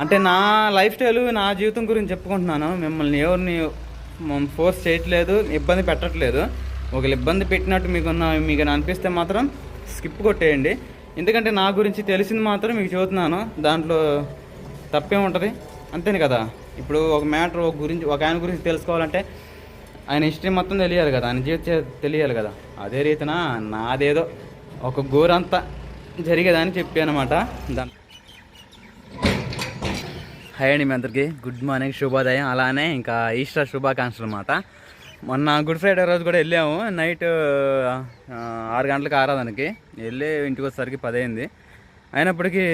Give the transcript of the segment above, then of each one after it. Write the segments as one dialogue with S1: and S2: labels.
S1: అంటే నా life style నా జీవితం గురించి చెప్పుకుంటున్నాను. మిమ్మల్ని ఎవరిని ఫోర్స్ చేయట్లేదు ఇబ్బంది పెట్టట్లేదు. ఒకళ్ళు ఇబ్బంది పెట్టినట్టు మీకు మీకు అనిపిస్తే మాత్రం స్కిప్ కొట్టేయండి. ఎందుకంటే నా గురించి తెలిసింది మాత్రం మీకు చెబుతున్నాను. దాంట్లో తప్పే ఉంటుంది? అంతేనే కదా? ఇప్పుడు ఒక మ్యాటర్ ఒక గురించి ఒక ఆయన గురించి తెలుసుకోవాలంటే ఆయన హిస్టరీ మొత్తం తెలియాలి కదా? ఆయన జీవిత తెలియాలి కదా? అదే రీతిన నాదేదో ఒక గోరంతా జరిగేదని చెప్పానమాట. దాని హాయ్ అండి మీ అందరికీ. గుడ్ మార్నింగ్ శుభోదయం. అలానే ఇంకా ఈస్టర్ శుభాకాంక్షలు అనమాట మొన్న గుడ్ ఫ్రైడే రోజు కూడా వెళ్ళాము. నైట్ ఆరు గంటలకు ఆరాధనకి వెళ్ళి ఇంటికి వచ్చేసరికి పది అయింది అయినప్పటికీ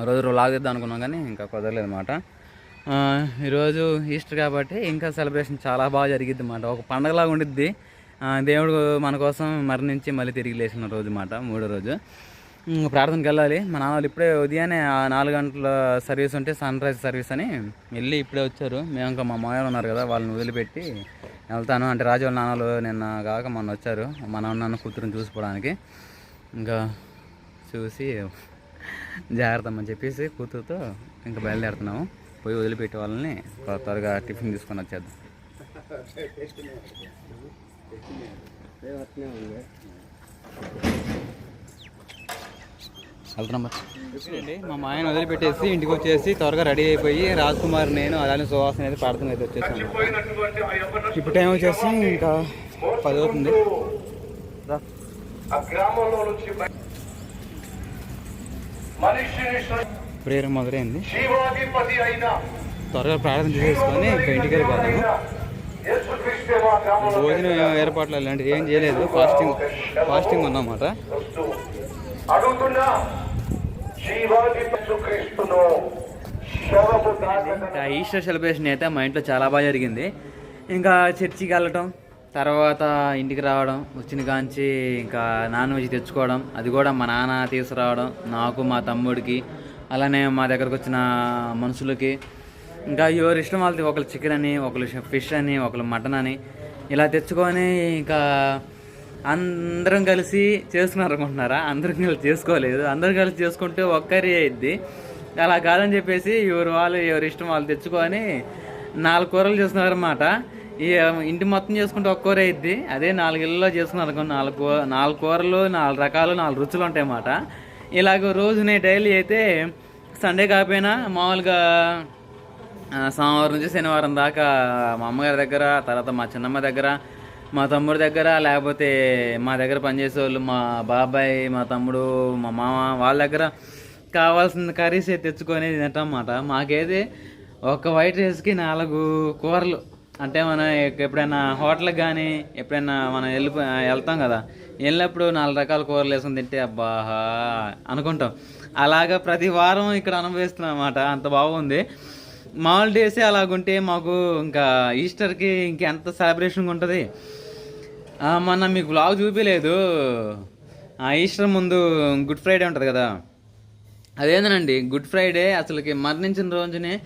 S1: ఆ రోజు లాగ్ చేద్దాం అనుకున్నాం కానీ ఇంకా కుదరలేదు అనమాట ఈరోజు ఈస్టర్ కాబట్టి ఇంకా సెలబ్రేషన్ చాలా బాగా జరిగిద్ది అనమాట ఒక పండగలాగా ఉండిద్ది. దేవుడు మన కోసం మరణించి మళ్ళీ తిరిగి లేచిన రోజు అనమాట మూడో రోజు. ప్రార్థనకి వెళ్ళాలి. మా నాన్న వాళ్ళు ఇప్పుడే ఉదయాన్నే ఆ నాలుగు గంటల సర్వీస్ ఉంటే సన్ రైజ్ సర్వీస్ అని వెళ్ళి ఇప్పుడే వచ్చారు. మేము ఇంకా మా మాయలు ఉన్నారు కదా వాళ్ళని వదిలిపెట్టి వెళ్తాను. అంటే రాజు వాళ్ళ నాన్నలు నిన్న కాక మొన్న వచ్చారు. మా నాన్న కూతురుని చూసుకోవడానికి. ఇంకా చూసి జాగ్రత్త అని చెప్పేసి కూతురుతో ఇంకా బయలుదేరుతున్నాము. పోయి వదిలిపెట్టే వాళ్ళని త్వర- త్వరగా టిఫిన్ తీసుకొని వచ్చేద్దాం. వెళ్తున్నాం అండి మా మాయను వదిలిపెట్టేసి ఇంటికి వచ్చేసి త్వరగా రెడీ అయిపోయి రాజ్ కుమార్ నేను అలానే సువాసన అయితే ప్రార్థన అయితే వచ్చేసాను ఇప్పుడు టైం వచ్చేసి ఇంకా పది అవుతుంది. రా. ప్రేయర్ మొదలైంది. త్వరగా ప్రార్థన చేసేసుకొని ఇంకా ఇంటికి వెళ్ళిపోతాము భోజనం ఏర్పాట్లు అలాంటివి ఏం చేయలేదు. ఫాస్టింగ్ ఫాస్టింగ్
S2: ఉందన్నమాట అడుగుతున్నా
S1: ఇంకా ఈస్టర్ సెలబ్రేషన్ అయితే మా ఇంట్లో చాలా బాగా జరిగింది. ఇంకా చర్చికి వెళ్ళటం తర్వాత ఇంటికి రావడం వచ్చిన కాంచి ఇంకా నాన్ వెజ్ తెచ్చుకోవడం అది కూడా మా నాన్న తీసుకురావడం నాకు మా తమ్ముడికి అలానే మా దగ్గరకు వచ్చిన మనుషులకి. ఇంకా ఎవరి ఇష్టం వాళ్ళది ఒకరు చికెన్ అని ఒకరు ఫిష్ అని ఒకరు మటన్ అని ఇలా తెచ్చుకొని ఇంకా అందరం కలిసి చేస్తున్నారు అనుకుంటున్నారా అందరం కలిసి చేసుకోలేదు. అందరం కలిసి చేసుకుంటే ఒక్కరి అయింది అలా కాదని చెప్పేసి ఎవరు వాళ్ళు ఎవరి ఇష్టం వాళ్ళు తెచ్చుకొని నాలుగు కూరలు చేస్తున్నారనమాట ఈ ఇంటి మొత్తం చేసుకుంటే ఒక్క కూర అయింది అదే నాలుగు ఇళ్ళలో చేసుకున్నారు అనుకోండి నాలుగు కూ- నాలుగు కూరలు నాలుగు రకాలు నాలుగు రుచులు ఉంటాయి అన్నమాట ఇలాగ రోజునే డైలీ అయితే సండే కాకపోయినా మామూలుగా సోమవారం నుంచి శనివారం దాకా మా అమ్మగారి దగ్గర తర్వాత మా చిన్నమ్మ దగ్గర మా తమ్ముడి దగ్గర లేకపోతే మా దగ్గర పనిచేసే వాళ్ళు మా బాబాయ్ మా తమ్ముడు మా మామ వాళ్ళ దగ్గర కావాల్సిన కర్రీస్ తెచ్చుకొని తింటామన్నమాట. మాకైతే ఒక వైట్ రైస్కి నాలుగు కూరలు. అంటే మనం ఎప్పుడైనా హోటల్కి కానీ ఎప్పుడైనా మనం వెళ్ళి వెళ్తాం కదా వెళ్ళినప్పుడు నాలుగు రకాల కూరలు వేసుకొని తింటే అబ్బా అనుకుంటాం. అలాగా ప్రతి వారం ఇక్కడ అనుభవిస్తున్నాం అన్నమాట అంత బాగుంది. మామూలు డేసే అలాగుంటే మాకు ఇంకా ఈస్టర్కి ఇంకెంత సెలబ్రేషన్గా ఉంటుంది? మొన్న మీకు బ్లాగ్ చూపించలేదు ఆ ఈస్టర్ ముందు గుడ్ ఫ్రైడే ఉంటుంది కదా. అదేందనండి? గుడ్ ఫ్రైడే అసలుకి మరణించిన రోజునే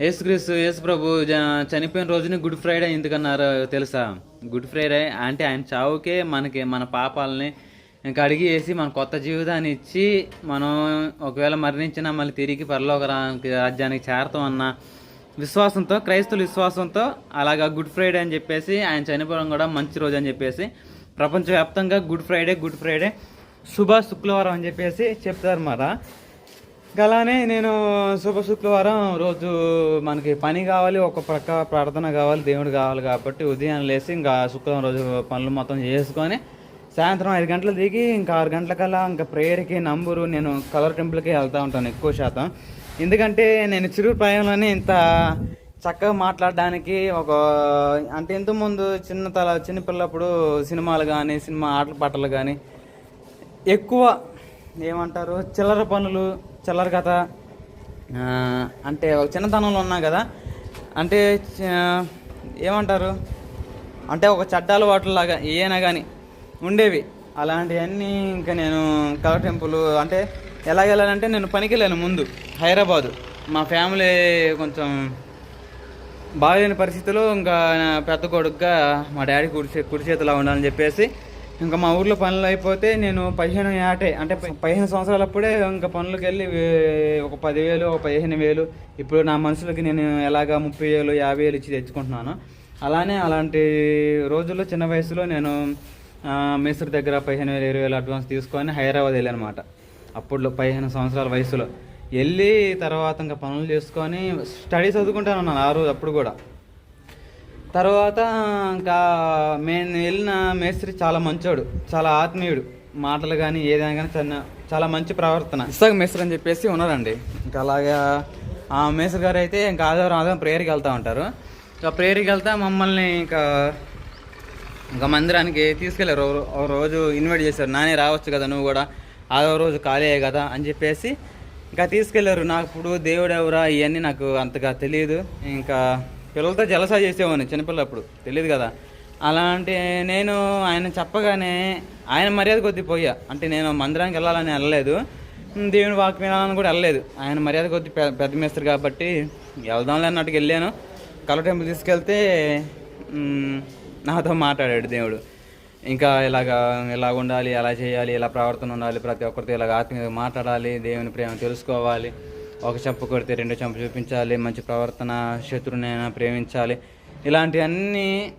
S1: యేసుక్రీస్తు యేసు ప్రభు జ- చనిపోయిన రోజునే గుడ్ ఫ్రైడే ఎందుకన్నారు తెలుసా? గుడ్ ఫ్రైడే అంటే ఆయన చావుకే మనకి మన పాపాలని ఇంకా అడిగి వేసి మన కొత్త జీవితాన్ని ఇచ్చి మనం ఒకవేళ మరణించినా మళ్ళీ తిరిగి పరలోక రాజ్యానికి చేరతాం అన్న విశ్వాసంతో క్రైస్తవుల విశ్వాసంతో అలాగా గుడ్ ఫ్రైడే అని చెప్పేసి ఆయన చనిపోవడం కూడా మంచి రోజు అని చెప్పేసి ప్రపంచవ్యాప్తంగా గుడ్ ఫ్రైడే గుడ్ ఫ్రైడే శుభ శుక్రవారం అని చెప్పేసి చెప్తారు మరి అలానే నేను శుభ శుక్రవారం రోజు మనకి పని కావాలి ఒక ప్రక్క ప్రార్థన కావాలి దేవుడు కావాలి కాబట్టి ఉదయం లేచి ఇంకా శుక్రవారం రోజు పనులు మొత్తం చేసుకొని సాయంత్రం ఐదు గంటలు దిగి ఇంకా ఆరు గంటలకల్లా ఇంకా ప్రేయర్కి నంబరు నేను కలర్ టెంపుల్కి వెళ్తూ ఉంటాను ఎక్కువ శాతం. ఎందుకంటే నేను చిరు ప్రయాణంలోనే ఇంత చక్కగా మాట్లాడడానికి ఒక అంటే ఇంతకుముందు చిన్న తల చిన్నపిల్లప్పుడు సినిమాలు కానీ సినిమా ఆటల పాటలు కానీ ఎక్కువ ఏమంటారు చిల్లర పనులు చిల్లర కథ అంటే ఒక చిన్నతనంలో ఉన్నా కదా అంటే ఏమంటారు అంటే ఒక చెడ్డ అలవాట్లలాగా ఏనా కానీ ఉండేవి. అలాంటివన్నీ ఇంకా నేను కలర్ టెంపుల్ అంటే ఎలా వెళ్ళాలంటే నేను పనికి వెళ్ళాను ముందు హైదరాబాదు. మా ఫ్యామిలీ కొంచెం బాగాలేని పరిస్థితిలో ఇంకా నా పెద్ద కొడుకుగా మా డాడీ కుడిచే కుడి చేతిలో ఉండాలని చెప్పేసి ఇంకా మా ఊర్లో పనులు అయిపోతే నేను పదిహేను ఏటే అంటే పదిహేను సంవత్సరాలప్పుడే ఇంకా పనులకు వెళ్ళి ఒక పదివేలు ఒక పదిహేను వేలు ఇప్పుడు నా మనుషులకి నేను ఎలాగా ముప్పై వేలు యాభై వేలు ఇచ్చి తెచ్చుకుంటున్నాను. అలానే అలాంటి రోజుల్లో చిన్న వయసులో నేను మేస్త్రి దగ్గర పదిహేను వేలు ఇరవై వేలు అడ్వాన్స్ తీసుకొని హైదరాబాద్ వెళ్ళానమాట. అనమాట అప్పట్లో పదిహేను సంవత్సరాల వయసులో. వెళ్ళి తర్వాత ఇంకా పనులు చేసుకొని స్టడీ చదువుకుంటాను అన్నాను ఆ రోజు అప్పుడు కూడా. తర్వాత ఇంకా నేను వెళ్ళిన మేస్త్రి చాలా మంచోడు చాలా ఆత్మీయుడు. మాటలు కానీ ఏదైనా కానీ చాలా చాలా మంచి ప్రవర్తన. ఇస్తాక మేస్త్రి అని చెప్పేసి ఉన్నారండి. ఇంకా అలాగా ఆ మేస్త్రి గారు అయితే ఇంకా ఆదివారం ఆదివారం ప్రేయర్కి వెళ్తూ ఉంటారు. ఇంకా ప్రేయర్కి వెళ్తా మమ్మల్ని ఇంకా ఇంకా మందిరానికి తీసుకెళ్ళారు. ఒక రోజు ఇన్వైట్ చేశారు. నానే రావచ్చు కదా నువ్వు కూడా. ఆరో రోజు ఖాళీ కదా అని చెప్పేసి ఇంకా తీసుకెళ్ళారు నాకు ఇప్పుడు దేవుడు ఎవరా ఇవన్నీ నాకు అంతగా తెలియదు. ఇంకా పిల్లలతో జలసా చేసేవాడిని చిన్నపిల్లప్పుడు. తెలియదు కదా. అలాంటి నేను ఆయన చెప్పగానే ఆయన మర్యాద కొద్ది పోయా. అంటే నేను మందిరానికి వెళ్ళాలని వెళ్ళలేదు. దేవుని వాక్ వినాలని కూడా వెళ్ళలేదు. ఆయన మర్యాద కొద్ది పెద్ద మేస్త్రి కాబట్టి వెళ్దాంలే అన్నట్టుకు వెళ్ళాను. కలర్ టెంపుల్ తీసుకెళ్తే నాతో మాట్లాడాడు దేవుడు. ఇంకా ఇలాగ ఎలా ఉండాలి ఎలా చేయాలి ఎలా ప్రవర్తన ఉండాలి ప్రతి ఒక్కరితో ఇలాగ ఆత్మీయంగా మాట్లాడాలి దేవుని ప్రేమ తెలుసుకోవాలి. ఒక చెంప కొడితే రెండు చెంప చూపించాలి మంచి ప్రవర్తన శత్రునైనా ప్రేమించాలి. ఇలాంటివన్నీ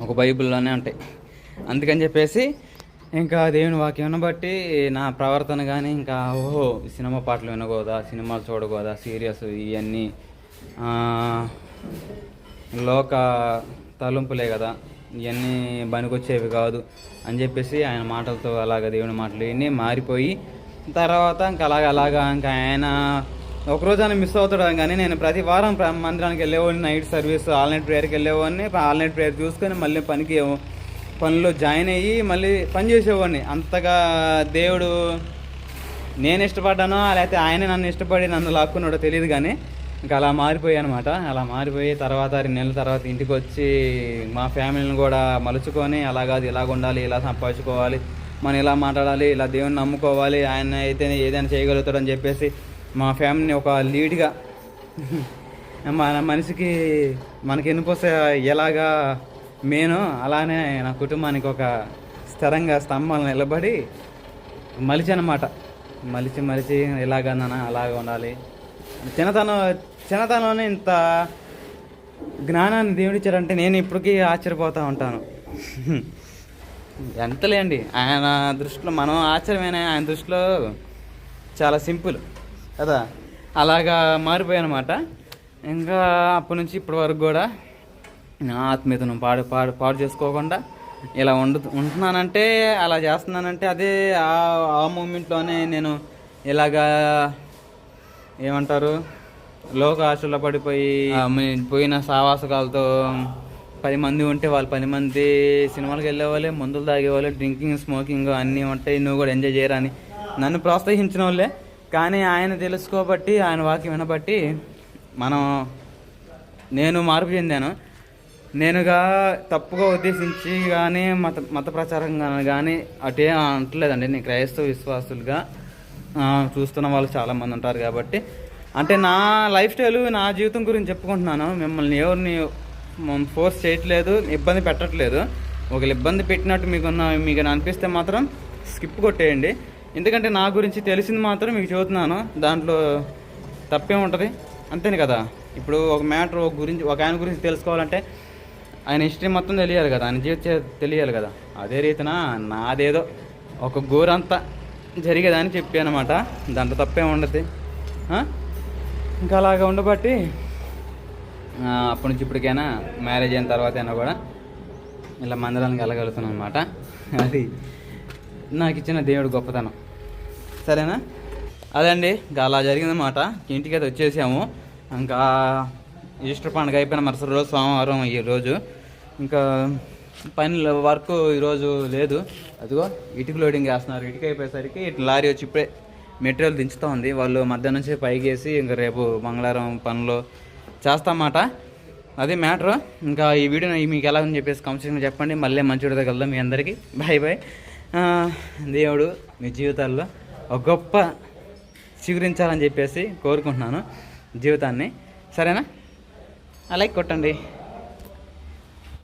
S1: ఒక బైబిల్లోనే ఉంటాయి. అందుకని చెప్పేసి ఇంకా దేవుని వాక్యం బట్టి నా ప్రవర్తన కానీ ఇంకా ఓహో సినిమా పాటలు వినకూడదా సినిమాలు చూడకూడదా సీరియస్ ఇవన్నీ లోక తలంపులే కదా. ఇవన్నీ పనికొచ్చేవి కాదు అని చెప్పేసి ఆయన మాటలతో అలాగ దేవుని మాటలు ఇవన్నీ మారిపోయి తర్వాత ఇంకా అలాగ అలాగా ఇంకా ఆయన ఒకరోజు ఆయన మిస్ అవుతాడు కానీ నేను ప్రతి వారం మందిరానికి వెళ్ళేవాడిని నైట్ సర్వీస్ ఆల్ నైట్ ప్రేయర్కి వెళ్ళేవాడిని ఆల్ నైట్ ప్రేయర్ చూసుకొని మళ్ళీ పనికి పనిలో జాయిన్ అయ్యి మళ్ళీ పని చేసేవాడిని. అంతగా దేవుడు నేను ఇష్టపడ్డానో లేకపోతే ఆయన నన్ను ఇష్టపడి నన్ను లాక్కున్నాడో తెలియదు కానీ ఇంకా అలా మారిపోయాయి అనమాట అలా మారిపోయి తర్వాత రెండు నెలల తర్వాత ఇంటికి వచ్చి మా ఫ్యామిలీని కూడా మలుచుకొని అలా కాదు ఇలాగ ఉండాలి ఇలా సంపాదించుకోవాలి మనం ఇలా మాట్లాడాలి ఇలా దేవుని నమ్ముకోవాలి ఆయన అయితే ఏదైనా చేయగలుగుతాడని చెప్పేసి మా ఫ్యామిలీని ఒక లీడ్గా మన మనిషికి మనకి ఎన్నుకొస్తే ఎలాగా మేను అలానే నా కుటుంబానికి ఒక స్థిరంగా స్తంభాలు నిలబడి మలిచి అనమాట మలిచి మలిచి ఇలాగన్నా అలాగ ఉండాలి. చిన్నతనం చిన్నతనంలోనే ఇంత జ్ఞానాన్ని దేవుడిచ్చారంటే నేను ఇప్పటికీ ఆశ్చర్యపోతూ ఉంటాను. ఎంతలేండి? ఆయన దృష్టిలో మనం ఆశ్చర్యమైన ఆయన దృష్టిలో చాలా సింపుల్ కదా? అలాగా మారిపోయానమాట. ఇంకా అప్పటి నుంచి ఇప్పటి వరకు కూడా ఆత్మీయతను పాడు పాడు పాడు చేసుకోకుండా ఇలా ఉండు ఉంటున్నానంటే అలా చేస్తున్నానంటే అదే ఆ ఆ మూమెంట్లోనే నేను ఇలాగా ఏమంటారు? లోక ఆశలో పడిపోయి పోయిన సావాసకాలతో పది మంది ఉంటే వాళ్ళు పది మంది సినిమాలకు వెళ్ళేవాళ్ళే మందులు తాగేవాళ్ళు డ్రింకింగ్ స్మోకింగ్ అన్నీ ఉంటాయి. నువ్వు కూడా ఎంజాయ్ చేయరని. నన్ను ప్రోత్సహించిన వాళ్ళే. కానీ ఆయన తెలుసుకోబట్టి ఆయన వాక్యం వినబట్టి మనం నేను మార్పు చెందాను. నేనుగా తప్పుగా ఉద్దేశించి కానీ మత మత ప్రచారంగా కానీ అటే అంటలేదండి నేను క్రైస్తవ విశ్వాసులుగా చూస్తున్న వాళ్ళు చాలామంది ఉంటారు కాబట్టి అంటే నా లైఫ్ స్టైల్ నా జీవితం గురించి చెప్పుకుంటున్నాను. మిమ్మల్ని ఎవరిని ఫోర్స్ చేయట్లేదు ఇబ్బంది పెట్టట్లేదు. ఒకళ్ళు ఇబ్బంది పెట్టినట్టు మీకు మీకు అనిపిస్తే మాత్రం స్కిప్ కొట్టేయండి. ఎందుకంటే నా గురించి తెలిసింది మాత్రం మీకు చూస్తున్నాను దాంట్లో తప్పే ఉంటుంది? అంతేనే కదా? ఇప్పుడు ఒక మ్యాటర్ ఒక గురించి ఒక ఆయన గురించి తెలుసుకోవాలంటే ఆయన హిస్టరీ మొత్తం తెలియాలి కదా? ఆయన జీవిత తెలియాలి కదా? అదే రీతిన నాదేదో ఒక గోరంతా జరిగేదని చెప్పి అనమాట. దాంట్లో తప్పే ఉండదు. ఇంకా అలాగా ఉండబట్టి అప్పటి నుంచి ఇప్పటికైనా మ్యారేజ్ అయిన తర్వాత అయినా కూడా ఇలా మందిరానికి వెళ్ళగలుగుతున్నాను అనమాట అది నాకు ఇచ్చిన దేవుడు గొప్పతనం. సరేనా? అదండి ఇంకా అలా జరిగిందన్నమాట. ఇంటికి అయితే వచ్చేసాము. ఇంకా ఈస్టర్ పండుగ అయిపోయిన మరుసటి రోజు సోమవారం ఈ రోజు. ఇంకా పని వర్క్ ఈరోజు లేదు. అదిగో ఇటుక లోడింగ్ వేస్తున్నారు ఇటుక అయిపోయేసరికి ఇటు లారీ వచ్చి ఇప్పుడే మెటీరియల్ దించుతూ ఉంది. వాళ్ళు మధ్యాహ్నం నుంచి పైకి వేసి ఇంకా రేపు మంగళవారం పనులు చేస్తామాట. అది మ్యాటర్. ఇంకా ఈ వీడియో మీకు ఎలా అని చెప్పేసి కంప్లీట్గా చెప్పండి. మళ్ళీ మంచి వీడియో కలుద్దాం మీ అందరికీ. బాయ్ బాయ్ దేవుడు మీ జీవితాల్లో ఒక గొప్ప చిగురించాలని చెప్పేసి కోరుకుంటున్నాను జీవితాన్ని. సరేనా? ఆ లైక్ కొట్టండి.